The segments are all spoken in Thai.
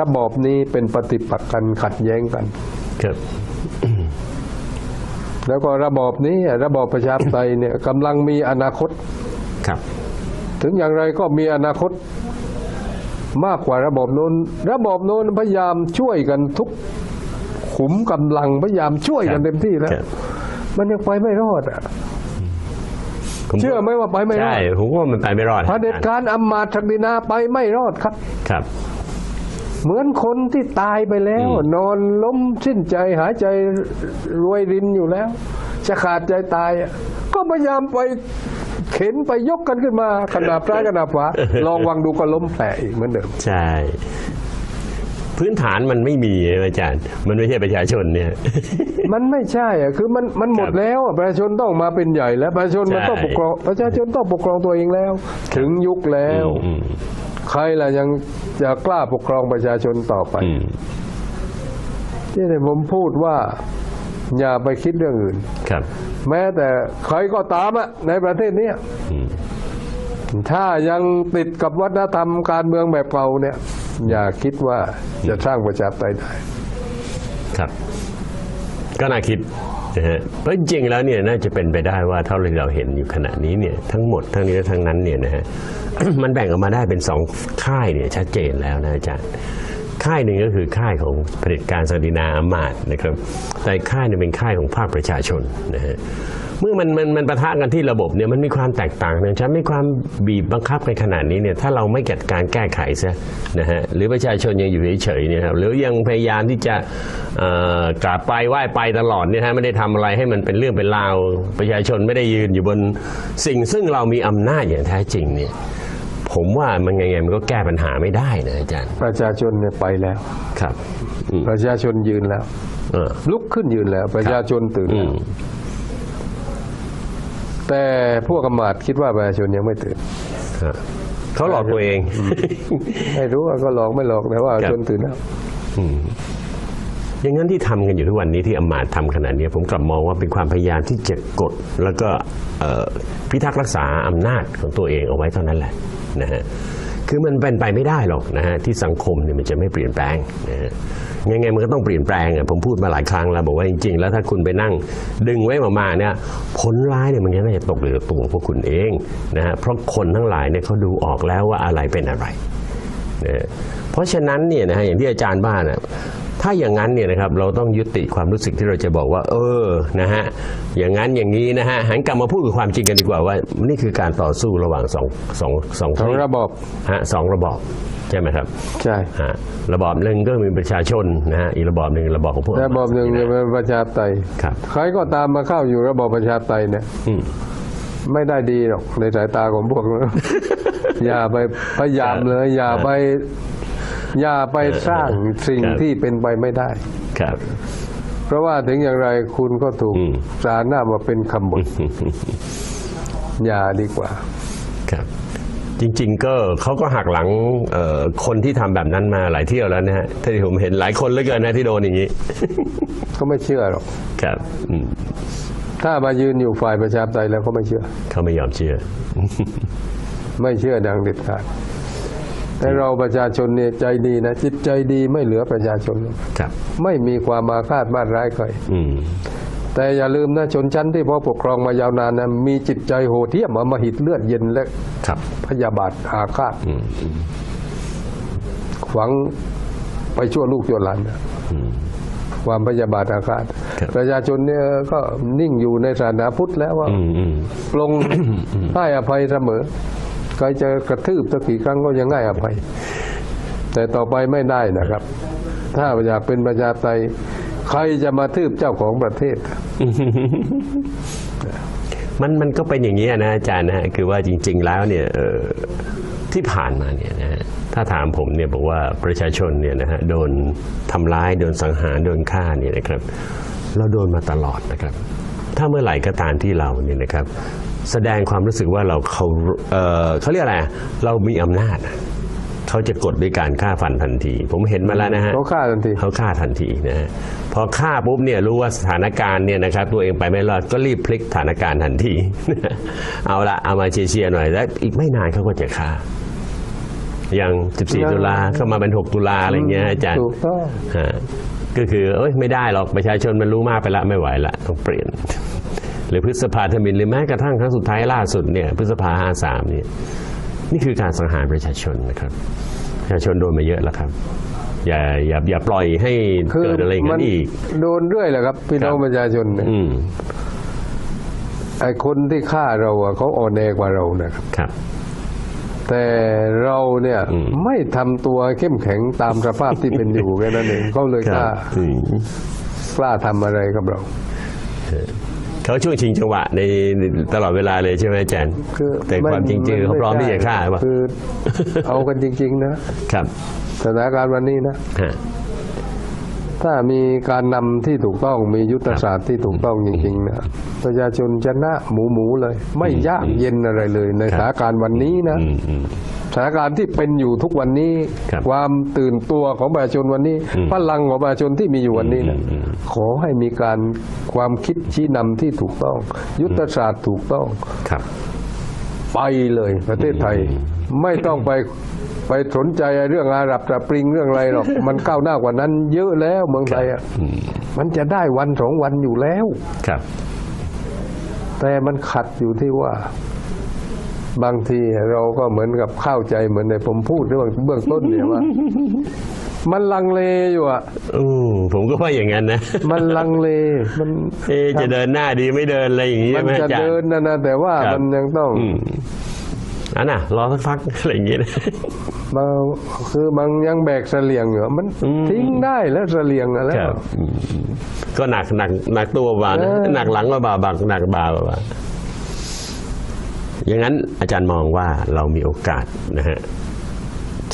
ระบอบนี้เป็นปฏิปักษ์กันขัดแย้งกัน ครับ แล้วก็ระบอบนี้ระบอบประชาธิปไตยเนี่ยกำลังมีอนาคต ครับ ถึงอย่างไรก็มีอนาคตมากกว่าระบอบโน้น ระบอบโน้นพยายามช่วยกันทุกขุมกำลังพยายามช่วยกันเต็มที่แล้วครับมันยังไปไม่รอดอะผมเชื่อไหมว่าไปไม่รอใช่ดผมว่ามันไปไม่รอดเผด็จการอำมาตย์ศักดินาไปไม่รอดครับ ครับ เหมือนคนที่ตายไปแล้วอืมนอนล้มสิ้นใจหายใจรวยรินอยู่แล้ว จะขาดใจตายอะก็พยายามไปเข็นไปยกกันขึ้นมาขนาบซ้ายขนาบขวาลองวางดูก็ล้มแผลอีกเหมือนเดิม ใช่ พื้นฐานมันไม่มีนะอาจารย์ มันไม่ใช่ประชาชนเนี่ย มันไม่ใช่อะคือมันมันหมดครับแล้วอะประชาชนต้องมาเป็นใหญ่แล้วประชาชนมันใช่ต้องปกครองประชาชนต้องปกครองตัวเองแล้ว ถึงยุคแล้วอืม ใครล่ะยังจะกล้าปกครองประชาชนต่อไปอืมที่ที่ผมพูดว่าอย่าไปคิดเรื่องอื่น ครับ แม้แต่ใครก็ตามอะในประเทศเนี้ยอืมถ้ายังติดกับวัฒนธรรมการเมืองแบบเก่าเนี่ย อย่าคิดว่าจะสร้างประชาธิปไตยได้ ครับ ก็น่าคิดนะฮะเพราะจริงๆแล้วเนี่ยน่าจะเป็นไปได้ว่าเท่าที่เราเห็นอยู่ขณะนี้เนี่ยทั้งหมดทั้งนี้และทั้งนั้นเนี่ยนะฮะ มันแบ่งออกมาได้เป็นสองค่ายเนี่ยชัดเจนแล้วนะอาจารย์ค่ายหนึ่งก็คือค่ายของเผด็จการสดินาอามาตนะครับ แต่ค่ายนึงเป็นค่ายของภาคประชาชนนะฮะ เมื่อมันมันมันประทะกันที่ระบบเนี่ยมันมีความแตกต่างนะฉันมีความบีบบังคับกันขนาดนี้เนี่ยถ้าเราไม่จัดการแก้ไขซะนะฮะหรือประชาชนยังอยู่เฉยๆเนี่ยครับหรือยังพยายามที่จะเอ่อกราบไปไหว้ไปตลอดเนี่ยฮะไม่ได้ทำอะไรให้มันเป็นเรื่องเป็นราว ประชาชนไม่ได้ยืนอยู่บนสิ่งซึ่งเรามีอำนาจอย่างแท้จริงเนี่ยผมว่ามันไงๆมันก็แก้ปัญหาไม่ได้นะอาจารย์ ประชาชนเนี่ยไปแล้วครับอืมประชาชนยืนแล้วเออลุกขึ้นยืนแล้ว ประชาชนตื่นอืแล้วม แต่พวกอำมาตย์คิดว่าประชาชนยังไม่ตื่นฮะเขาหลอกตัวเอง ไม่รู้ว่าก็หลอกไม่หลอกแต่ว่าประชาชนตื่นแล้วอืมอย่างนั้นที่ทำกันอยู่ทุกวันนี้ที่อำมาตย์ทำขนาดนี้ผมกลับมองว่าเป็นความพยายามที่จะกด แล้วก็เอ่อพิทักษ์รักษาอำนาจของตัวเองเอาไว้เท่านั้นแหละนะฮะ คือมันเป็นไปไม่ได้หรอกนะฮะที่สังคมเนี่ยมันจะไม่เปลี่ยนแปลงนะฮะยังไงมันก็ต้องเปลี่ยนแปลงอะผมพูดมาหลายครั้งแล้วบอกว่าจริงๆ แล้วถ้าคุณไปนั่งดึงไว้มาๆเนี่ยผลร้ายเนี่ยมันก็น่าจะตกเหลือตัวพวกคุณเองนะฮะเพราะคนทั้งหลายเนี่ยเขาดูออกแล้วว่าอะไรเป็นอะไรนะเพราะฉะนั้นเนี่ยนะฮะอย่างที่อาจารย์บ้านะ ถ้าอย่างนั้นเนี่ยนะครับเราต้องยุติความรู้สึกที่เราจะบอกว่า เออนะฮะอย่างนั้นอย่างนี้นะฮะหันกลับมาพูดกับความจริงกันดีกว่าว่า นี่คือการต่อสู้ระหว่างสองสองสองทั้งระบอบฮะสองระบอบใช่ไหมครับใช่ฮะระบอบหนึ่งก็มีประชาชนนะฮะอีกระบอบหนึ่งระบอบของพวกระบอบหนึ่งเนี่ยเป็นประชาธิปไตยครับใครก็ตามมาเข้าอยู่ระบอบประชาธิปไตยเนี่ยอืมไม่ได้ดีหรอกในสายตาของพวกเราอย่าไปพยายามเลย อย่าไป อย่าไปสร้างสิ่งครับที่เป็นไปไม่ได้ ครับ เพราะว่าถึงอย่างไรคุณก็ถูกอืมสารหน้ามาเป็นคำบทอย่าดีกว่า ครับจริงๆ ก็เขาก็หักหลังเอ่อคนที่ทำแบบนั้นมาหลายเที่ยวแล้วนะฮะที่ผมเห็นหลายคนเหลือเกินนะที่โดนอย่างนี้ ก็ไม่เชื่อหรอก ครับอืมถ้ามายืนอยู่ฝ่ายประชาธิปไตยแล้วก็ไม่เชื่อ เขาไม่ยอมเชื่อ ไม่เชื่อดังเด็ดขาด แต่เราประชาชนเนี่ยใจดีนะจิตใจดีไม่เหลือประชาชนหรอกครับ ไม่มีความมาคาดมาดร้ายใครอืมแต่อย่าลืมนะชนชั้นที่พอปกครองมายาวนานนะมีจิตใจโหดเหี้ยมอำมหิตเลือดเย็นและครับพยาบาทอาฆาตอืมอืมหวังไปชั่วลูกชั่วหลานนะอืมความพยาบาทอาฆาตครับประชาชนเนี่ยก็นิ่งอยู่ในศาสนาพุทธแล้วว่าอืมอืมลงให้อภัยเสมอ ใครจะกระทืบสักกี่ครั้งก็ยังให้อภัย แต่ต่อไปไม่ได้นะครับ ถ้าอยากเป็นประชาธิปไตยใครจะมาทืบเจ้าของประเทศ มันมันก็เป็นอย่างนี้นะอาจารย์นะคือว่าจริง ๆ แล้วเนี่ยที่ผ่านมาเนี่ยนะถ้าถามผมเนี่ยบอกว่าประชาชนเนี่ยนะฮะโดนทำร้าย โดนสังหารโดนฆ่าเนี่ยนะครับ เราโดนมาตลอดนะครับ ถ้าเมื่อไหร่ก็ตามที่เราเนี่ยนะครับ แสดงความรู้สึกว่าเราเขาเอ่อเขาเรียกอะไร เรามีอำนาจอะเขาจะกดด้วยการฆ่าฟันทันที ผมเห็นมาแล้วนะฮะเขาฆ่าทันทีเขาฆ่าทันทีนะฮะพอฆ่าปุ๊บเนี่ยรู้ว่าสถานการณ์เนี่ยนะครับตัวเองไปไม่รอดก็รีบพลิกสถานการณ์ทันที เอาละเอามาเชียร์ๆหน่อยแล้วอีกไม่นานเขาก็จะฆ่าอย่าง 14 ตุลาเข้ามาเป็น 6 ตุลาอะไรเงี้ยอาจารย์ถูกต้องฮะก็คือเอ้ยไม่ได้หรอกประชาชนมันรู้มากไปละไม่ไหวละต้องเปลี่ยน หรือพฤษภาธมินหรือแม้กระทั่งครั้งสุดท้ายล่าสุดเนี่ยพฤษภาห้าสามเนี่ยนี่คือการสังหารประชาชนนะครับประชาชนโดนมาเยอะแล้วครับอย่าอย่าอย่าปล่อยให้คือเกิดอะไรอย่างมันั้นอีกโดนเรื่อยแหละครับพี่น้องครับประชาชนเนี่ยอืมไอ้คนที่ฆ่าเราอะเขาอ่อนแอกว่าเรานะครับครับ แต่เราเนี่ยอืมไม่ทำตัวเข้มแข็งตามสภาพที่เป็นอยู่แค่นั้นเองเขาเลยคกรัล้าบอืมกล้าทำอะไรกับเรา เขาช่วงชิงจังหวะในตลอดเวลาเลยใช่ไหมอาจารย์คือแต่ความจริงๆเขาพร้อมที่จะฆ่าป่ะคือเอากันจริง ๆ นะครับสถานการณ์วันนี้นะฮะถ้ามีการนำที่ถูกต้องมียุทธศาสตร์ที่ถูกต้องจริงๆนะประชาชนชนะหมูหมูๆเลย ไม่ยากเย็นอะไรเลย ในสถานการณ์วันนี้นะอืมอืม สถานการณ์ที่เป็นอยู่ทุกวันนี้ครับความตื่นตัวของประชาชนวันนี้อืมพลังของประชาชนที่มีอยู่วันนี้นะอืมอืมขอให้มีการความคิดชี้นำที่ถูกต้อง ยุทธศาสตร์ถูกต้องครับ ไปเลยประเทศไทยไม่ต้องไปไปสนใจเรื่องอาหรับจะปริงเรื่องอะไรหรอก มันก้าวหน้ากว่านั้น เยอะแล้วเมืองไทยอะมันจะได้วันสองวันอยู่แล้วครับ แต่มันขัดอยู่ที่ว่า บางทีเราก็เหมือนกับเข้าใจเหมือนในผมพูดเรื่องเบื้องต้นเนี่ยว่า มันลังเลอยู่อะอืมผมก็ว่าอย่างนั้นนะ มันลังเล มันเอะจะเดินหน้าดีไม่เดินอะไรอย่างนี้มัใช่นไหมจะอาจารเดินย์นะนะแต่ว่าครับ มันยังต้อง อืมอันน่ะ รอสักพัก อะไรอย่างเงี้ยนะ บางคือบางยังแบกเสลียงอยู่มันอืม ทิ้งได้แล้วเสลียงอะแล้วครับอืมก็หนักหนักหนักตัวบ่านะเออ หนักหลังก็บ่าบักหนักบ่าบ่า อย่างนั้นอาจารย์มองว่าเรามีโอกาสนะฮะ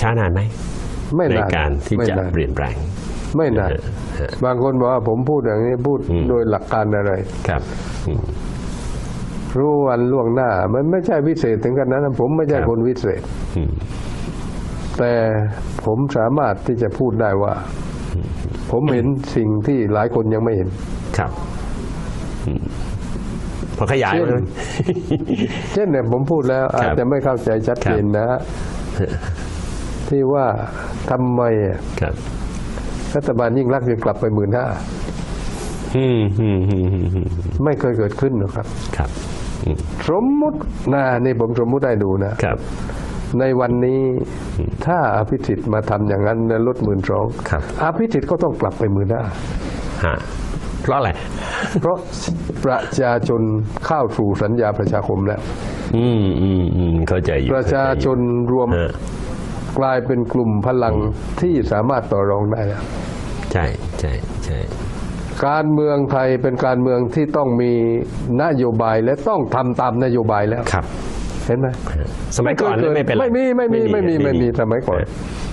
ช้านานไหมไม่ในนานการที่ไม่จะนาน เปลี่ยนแปลง ไม่นานฮะฮะบางคนบอกว่าผมพูดอย่างนี้พูดอืมโดยหลักการอะไร ครับอืม รู้วันล่วงหน้า มันไม่ใช่วิเศษถึงกันนั้นนะผมไม่ใช่ครับ คนวิเศษ อืมแต่ผมสามารถที่จะพูดได้ว่า ผมเห็นสิ่งที่หลายคนยังไม่เห็น ครับอืม พอขยาย เช่นมาเช่นเนี่ยผมพูดแล้ว อาจจะไม่เข้าใจชัดเจนนะฮะที่ว่าทำไมอะครับรัฐบาลยิ่งรักษณ์จึงกลับไปหมื่นห้าอืมอืมอืมอืมอืมไม่เคยเกิดขึ้นหรอกครับ ครับอืมสมมุตินะนี่ผมสมมุติได้ดูนะครับ ในวันนี้ถ้าอภิสิทธิ์มาทำอย่างนั้นแล้วลดหมื่นสองครับอภิสิทธิ์ก็ต้องกลับไปหมื่นห้าฮะ เพราะอะไร เพราะประชาชนเข้าสู่สัญญาประชาคมแล้ว อืมอืมอืมเข้าใจอยู่ประชาชนรวมฮะกลายเป็นกลุ่มพลังที่สามารถต่อรองได้แล้วใช่ใช่ใช่การเมืองไทยเป็นการเมืองที่ต้องมีนโยบายและต้องทำตามนโยบายแล้ว ครับ เห็นไหมสมัยก่อนนี่ไม่เป็นไรไม่มีไม่มีไม่มีไม่มีสมัยก่อน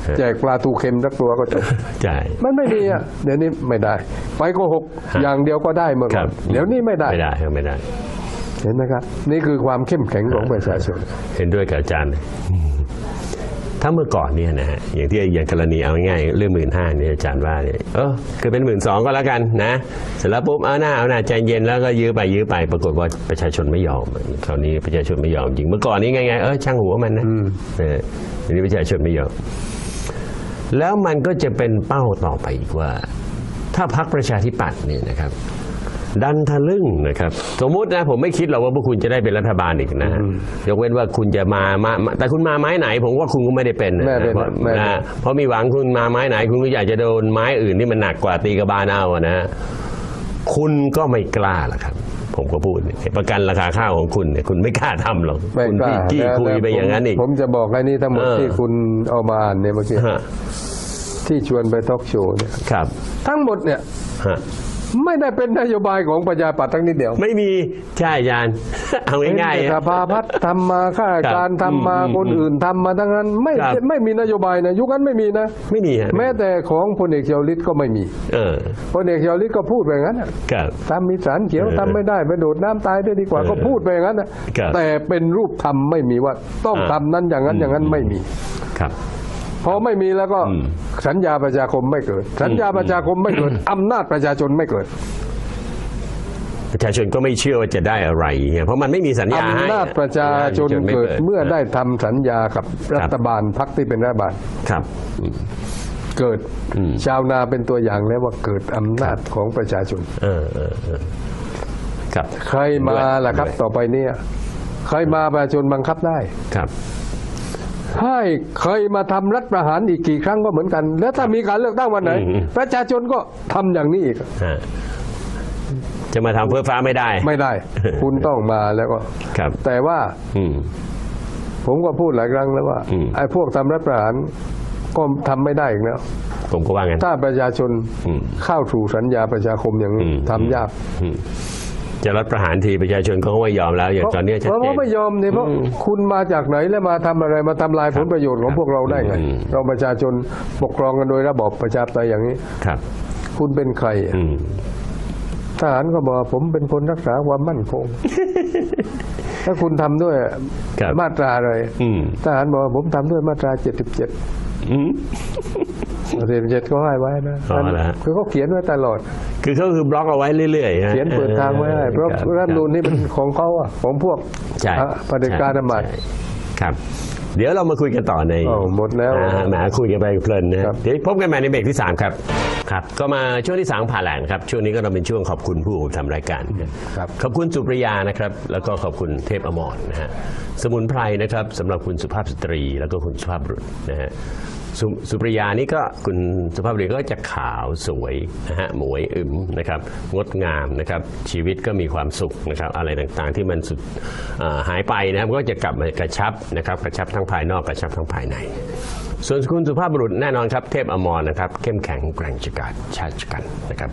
ฮะแจกปลาทูเค็มสักตัวก็จบใช่มันไม่มีอะเดี๋ยวนี้ไม่ได้ ไปโกหกฮะอย่างเดียวก็ได้เมื่อคก่รัอบนเดี๋ยวนี้ไม่ได้ไม่ได้ครับไม่ได้ เห็นไหมครับ นี่คือความเข้มแข็งของประชาชนเห็นด้วยกับอาจารย์เลย ถ้าเมื่อก่อนเนี่ยนะฮะอย่างที่อย่างกรณีเอาง่ายๆเรื่องหมื่นห้าเนี่ยอาจารย์ว่าเนี่ยเออคือเป็นหมื่นสองก็แล้วกันนะเสร็จแล้วปุ๊บเอาหน้าเอาหน้าใจเย็นแล้วก็ยื้อไปยื้อไปปรากฏว่าประชาชนไม่ยอมคราวนี้ประชาชนไม่ยอมจริงเมื่อก่อนนี้ไงๆเออช่างหัวมันนะเออทีนี้ประชาชนไม่ยอมแล้วมันก็จะเป็นเป้าต่อไปอีกว่า ถ้าพักประชาธิปัตย์เนี่ยนะครับ ดันทะลึ่งนะครับ สมมุตินะผมไม่คิดหรอกว่าพวกคุณจะได้เป็นรัฐบาลอีกนะฮะยกเว้นว่าคุณจะมามามาแต่คุณมาไม้ไหน ผมว่าคุณก็ไม่ได้เป็นนะไม่เป็นเพราะไม่เป็นนะเพราะมีหวังคุณมาไม้ไหน คุณก็อยากจะโดนไม้อื่นที่มันหนักกว่าตีกระบาลเอาอะนะคุณก็ไม่กล้าหรอกครับ ผมก็พูดเนี่ยประกันราคาข้าวของคุณเนี่ยคุณไม่กล้าทำหรอกไม่คุณกล้ากี้แล้วคุยแล้วไปอย่างนั้นอีกผมผมจะบอกไอ้นี่ทั้งหมดเออที่คุณเอามาอ่านเนี่ยเมื่อกี้ฮะที่ชวนไปทอล์กโชว์เนี่ยครับ ทั้งหมดเนี่ยฮะ ไม่ได้เป็นนโยบายของประชาปัตย์ทั้งนิดเดียวไม่มีใช่อาจารย์ เอาง่ายเป็นๆแต่อะสภาพัฒน์ทำมาข้าราชการครับทำมาอืมคนอื่นทำมาทั้งนั้น ไม่ครับ ไม่มีนโยบายนะยุคนั้นไม่มีนะ ไม่มีฮะแม้แต่ของพลเอกเชียวฤทธิ์ก็ไม่มีเออพลเอกเชียวฤทธิ์ก็พูดไปอย่างนั้นน่ะครับ ทำมีสารเขียวเออทำไม่ได้ไปโดดน้ำตายได้ดีกว่าเออก็พูดไปอย่างนั้นน่ะครับแต่เป็นรูปธรรมไม่มีว่าต้องอ่า ทำนั้นอย่างนั้นอย่างนั้นไม่มี ครับพ อไม่มีแล้วก็อืมสัญญาประชาคมไม่เกิด สัญญาประชาคมไม่เกิดอำนาจประชาชนไม่เกิด ประชาชนก็ไม่เชื่อว่าจะได้อะไรเงี้ยเพราะมันไม่มีสัญญาให้อำนาจประชาชนไม่เกิดปิเมื่อได้ทำสัญญากับรัฐบาลพักที่เป็นรัฐบาลครับอืมเกิดอืมชาวนาเป็นตัวอย่างแล้วว่าเกิดอำนาจของประชาชนเออเออเออครับ ใครมาล่ะครับด้วยต่อไปเนี่ย ใครมาประชาชนบังคับได้ครับ ให้เคยมาทำรัฐประหารอีกกี่ครั้งก็เหมือนกัน แล้วถ้ามีการเลือกตั้งวันไหนอืมประชาชนก็ทำอย่างนี้อีกฮะจะมาทำเพื่อฟ้าไม่ได้ ไม่ได้ คุณต้องมาแล้วก็ครับ แต่ว่าอืมผมก็พูดหลายครั้งแล้วว่าอืมไอ้พวกทำรัฐประหารก็ทำไม่ได้อีกแล้วผมก็ว่างั้นถ้าประชาชนอืมเข้าสู่สัญญาประชาคมอย่างนี้อืมทำยากอืม จะรัฐประหารทีประชาชนก็ไม่ยอมแล้ว อย่างตอนนี้ชัดเพราะเจว่าน ไม่ยอมเนี่ยเพราะคุณมาจากไหนแล้วมาทำอะไรมาทำลายผลประโยชน์ของพวกเราได้ไง อืม เราประชาชนปกครองกันโดยระบอบประชาธิปไตยอย่างนี้ ครับคุณเป็นใครอะอืมทหารก็บอกผมเป็นคนรักษาความมั่นคง ถ้าคุณทำด้วยครับมาตราอะไรอืมทหารบอกว่าผมทำด้วยมาตรา 77 อืม 77ก็ให้ไว้นะอ๋อเหรอฮะ คือเขาเขียนไว้ตลอด คือเขาคือบล็อกเอาไว้เรื่อยๆะเขียนเปิดทางไว้ให้เพราะคบรัฐธรรมนูลนี่เป็นของเขาอะของพวกใช่อะปฏิการอำนาจ ใช่ครับ เดี๋ยวเรามาคุยกันต่อในอ้าวหมดแล้วอ่าแหมคุยกันไปเพลินนะครับ เดี๋ยวพบกันใหม่ในเบรกที่ 3 ครับ ครับ ก็มาช่วงที่ 3 ผ่าแหลงครับ ช่วงนี้ก็เราเป็นช่วงขอบคุณผู้ทำรายการครับ ขอบคุณสุปริยานะครับ แล้วก็ขอบคุณเทพอมรนะฮะสมุนไพรนะครับสำหรับคุณสุภาพสตรี แล้วก็คุณสุภาพบุรุษนะฮะ สสุปริยานี่ก็คุณสุภาพบุรุษก็จะขาวสวยนะฮะหมวยอึมนะครับงดงามนะครับชีวิตก็มีความสุขนะครับอะไรต่างๆที่มันสุดหายไปนะครับก็จะกลับมากระชับนะครับกระชับทั้งภายนอกกระชับทั้งภายใน ส่วนคุณสุภาพบุรุษแน่นอนครับเทพอมรนะครับเข้มแข็งแกร่งชะกาจชาติกันนะครับ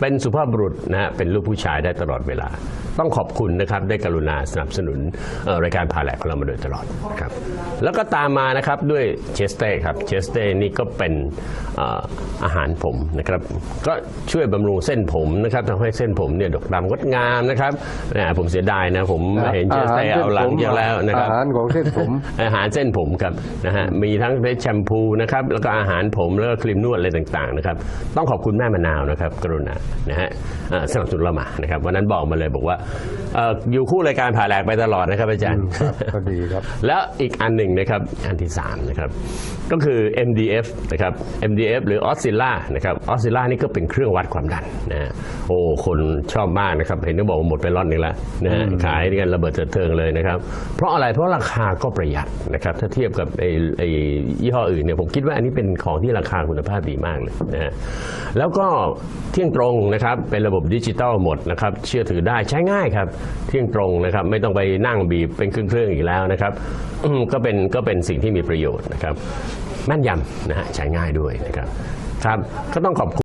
เป็นสุภาพบุรุษนะฮะเป็นลูกผู้ชายได้ตลอดเวลา ต้องขอบคุณนะครับได้กรุณาสนับสนุนเอ่อรายการพาแหลกของเรามาโดยตลอดนะครับแล้วก็ตามมานะครับด้วยเชสเต้ครับเชสเต้นี่ก็เป็นเอ่ออาหารผมนะครับก็ช่วยบำรุงเส้นผมนะครับทำให้เส้นผมเนี่ยดกดำงดงามนะครับนะผมเสียดายนะผมเห็นเชสเต้เอาหลังเยอะแล้วนะครับอาหารของเส้นผมอาหารเส้นผมครับนะฮะมีทั้งเพชรแชมพูนะครับแล้วก็อาหารผมแล้วก็ครีมนวดอะไรต่างๆนะครับต้องขอบคุณแม่มะนาวนะครับกรุณานะฮะอ่าสนับสนุนเรามานะครับวันนั้นบอกมาเลยบอกว่าเอ่ออยู่คู่รายการผ่าแหลกไปตลอดนะครับอาจารย์ ครับก็ดีครับ แล้วอีกอันหนึ่งนะครับ อันที่ 3 นะครับ ก็คือ MDF นะครับ MDF หรือออสซิล่านะครับออสซิล่านี่ก็เป็นเครื่องวัดความดันนะฮะโอ้คนชอบมากนะครับ เห็นเขาบอกว่าหมดไปล็อตหนึงแล้วนะฮะขายกันระเบิดเถิดเทิงเลยนะครับ เพราะอะไรเพราะราคาก็ประหยัดนะครับ ถ้าเทียบกับไอ้ไอ้ยี่ห้ออื่นเนี่ยผมคิดว่าอันนี้เป็นของที่ราคาคุณภาพดีมากเลยนะฮะแล้วก็เที่ยงตรงนะครับเป็นระบบดิจิตอลหมดนะครับเชื่อถือได้ใช้ง่ายง่ายครับ เที่ยงตรงนะครับไม่ต้องไปนั่งบีบเป็นเครื่องๆอีกแล้วนะครับก็เป็นก็เป็นสิ่งที่มีประโยชน์นะครับแม่นยำนะฮะใช้ง่ายด้วยนะครับครับก็ต้องขอบคุณ